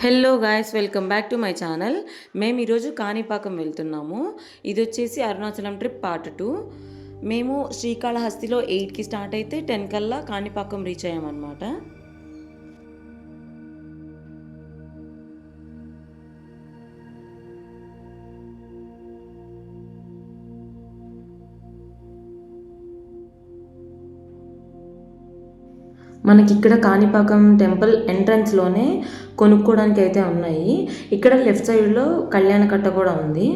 Hello guys welcome back to my channel. మేము ఈరోజు కాణిపాకం వెళ్తున్నాము. ఇది వచ్చేసి అరుణాచలం ట్రిప్ పార్ట్ టూ. మేము శ్రీకాళహస్తిలో ఎయిట్కి స్టార్ట్ అయితే టెన్ కల్లా కాణిపాకం రీచ్ అయ్యామన్నమాట. మనకి ఇక్కడ కాణిపాకం టెంపుల్ ఎంట్రన్స్లోనే కొనుక్కోవడానికి అయితే ఉన్నాయి. ఇక్కడ లెఫ్ట్ సైడ్లో కళ్యాణ కట్ట కూడా ఉంది.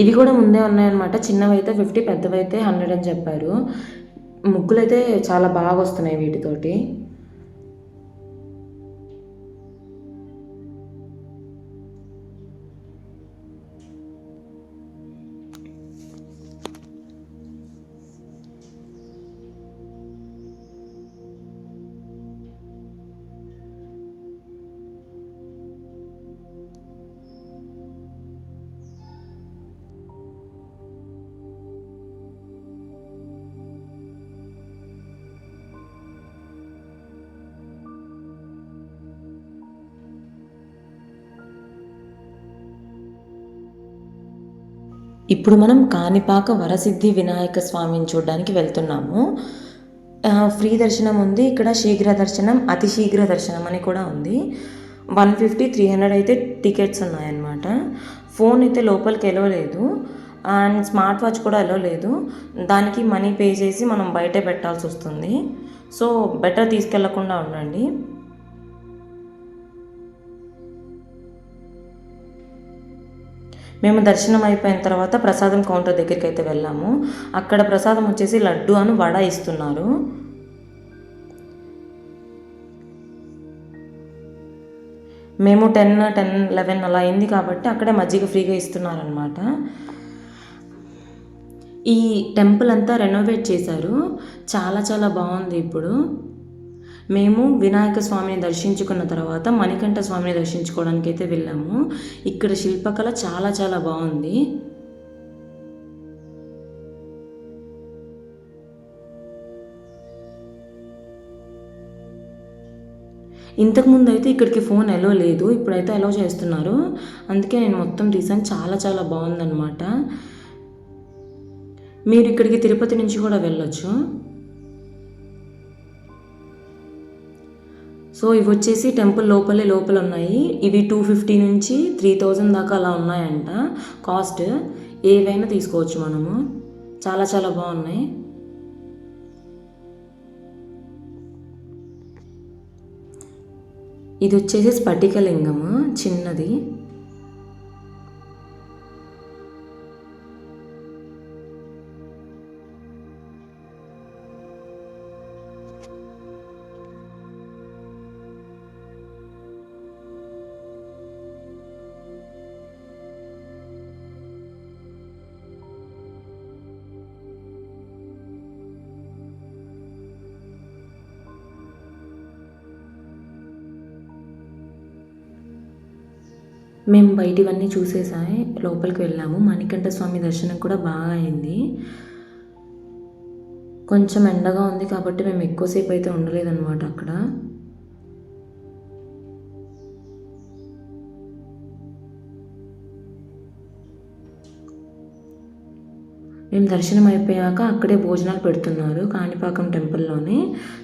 ఇవి కూడా ముందే ఉన్నాయన్నమాట. చిన్నవైతే ఫిఫ్టీ పెద్దవైతే హండ్రెడ్ అని చెప్పారు. ముగ్గులు అయితే చాలా బాగా వస్తున్నాయి వీటితోటి. ఇప్పుడు మనం కాణిపాక వరసిద్ధి వినాయక స్వామిని చూడడానికి వెళ్తున్నాము. ఫ్రీ దర్శనం ఉంది. ఇక్కడ శీఘ్ర దర్శనం అతి శీఘ్ర దర్శనం అని కూడా ఉంది. వన్ ఫిఫ్టీ త్రీ హండ్రెడ్ అయితే టికెట్స్ ఉన్నాయన్నమాట. ఫోన్ అయితే లోపలికి వెళ్ళలేదు అండ్ స్మార్ట్ వాచ్ కూడా వెళ్ళలేదు దానికి మనీ పే చేసి మనం బయటే పెట్టాల్సి వస్తుంది. సో బెటర్ తీసుకెళ్ళకుండా ఉండండి. మేము దర్శనం అయిపోయిన తర్వాత ప్రసాదం కౌంటర్ దగ్గరికి అయితే వెళ్ళాము. అక్కడ ప్రసాదం వచ్చేసి లడ్డు అని వడ ఇస్తున్నారు. మేము టెన్ టెన్ లెవెన్ అలా అయింది కాబట్టి అక్కడే మజ్జిగ ఫ్రీగా ఇస్తున్నారనమాట ఈ టెంపుల్ అంతా రెనోవేట్ చేశారు. చాలా చాలా బాగుంది ఇప్పుడు. మేము వినాయక స్వామిని దర్శించుకున్న తర్వాత మణికంఠ స్వామిని దర్శించుకోవడానికి అయితే వెళ్ళాము. ఇక్కడ శిల్పకళ చాలా చాలా బాగుంది. ఇంతకుముందు అయితే ఇక్కడికి ఫోన్ ఎలో లేదు. ఇప్పుడైతే ఎలో చేస్తున్నారు. అందుకే నేను మొత్తం తీసాను చాలా చాలా బాగుందన్నమాట. మీరు ఇక్కడికి తిరుపతి నుంచి కూడా వెళ్ళొచ్చు. సో ఇవి వచ్చేసి టెంపుల్ లోపలే లోపల ఉన్నాయి. ఇవి టూ ఫిఫ్టీ నుంచి త్రీ థౌజండ్ దాకా అలా ఉన్నాయంట. కాస్ట్ ఏవైనా తీసుకోవచ్చు మనము. చాలా చాలా బాగున్నాయి. ఇది వచ్చేసి స్ఫటికలింగము చిన్నది. మేము బయటివన్నీ చూసేసాయి లోపలికి వెళ్ళాము. మణికంఠ స్వామి దర్శనం కూడా బాగా అయింది. కొంచెం ఎండగా ఉంది కాబట్టి మేము ఎక్కువసేపు అయితే ఉండలేదన్నమాట అక్కడ. మేము దర్శనం అయిపోయాక అక్కడే భోజనాలు పెడుతున్నారు కాణిపాకం టెంపుల్లోనే.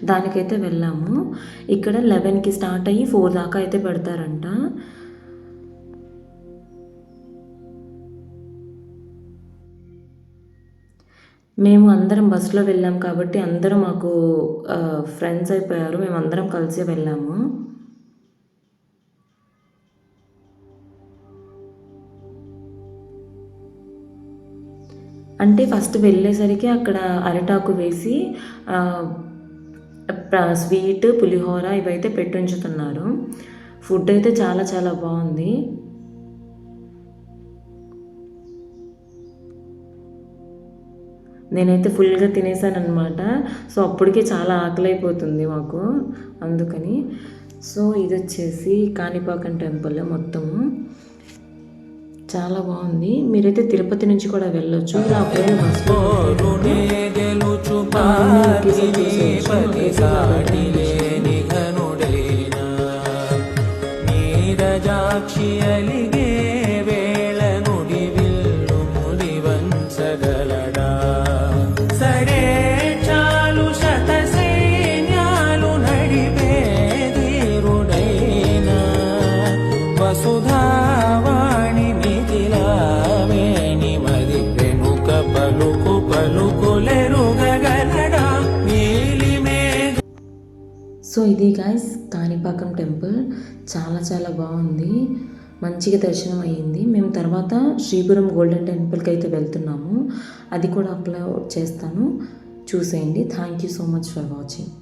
దానికైతే వెళ్ళాము. ఇక్కడ లెవెన్కి స్టార్ట్ అయ్యి ఫోర్ దాకా అయితే పెడతారంట. మేము అందరం బస్సులో వెళ్ళాం కాబట్టి అందరూ మాకు ఫ్రెండ్స్ అయిపోయారు. మేము అందరం కలిసి వెళ్ళాము. అంటే ఫస్ట్ వెళ్ళేసరికి అక్కడ అరిటాకు వేసి స్వీట్ పులిహోర ఇవైతే పెట్టుంచుతున్నారు ఫుడ్ అయితే చాలా చాలా బాగుంది. నేనైతే ఫుల్గా తినేసాను అనమాట సో అప్పటికే చాలా ఆకలి అయిపోతుంది మాకు. అందుకని. సో ఇది వచ్చేసి కాణిపాకం టెంపుల్ మొత్తము. చాలా బాగుంది. మీరైతే తిరుపతి నుంచి కూడా వెళ్ళొచ్చు. ఇలా సో ఇది గాయస్ కాణిపాకం టెంపుల్. చాలా చాలా బాగుంది. మంచిగా దర్శనం అయ్యింది. మేము తర్వాత శ్రీపురం గోల్డెన్ టెంపుల్కి అయితే వెళ్తున్నాము. అది కూడా అప్లోడ్ చేస్తాను. చూసేయండి. Thank you so much for watching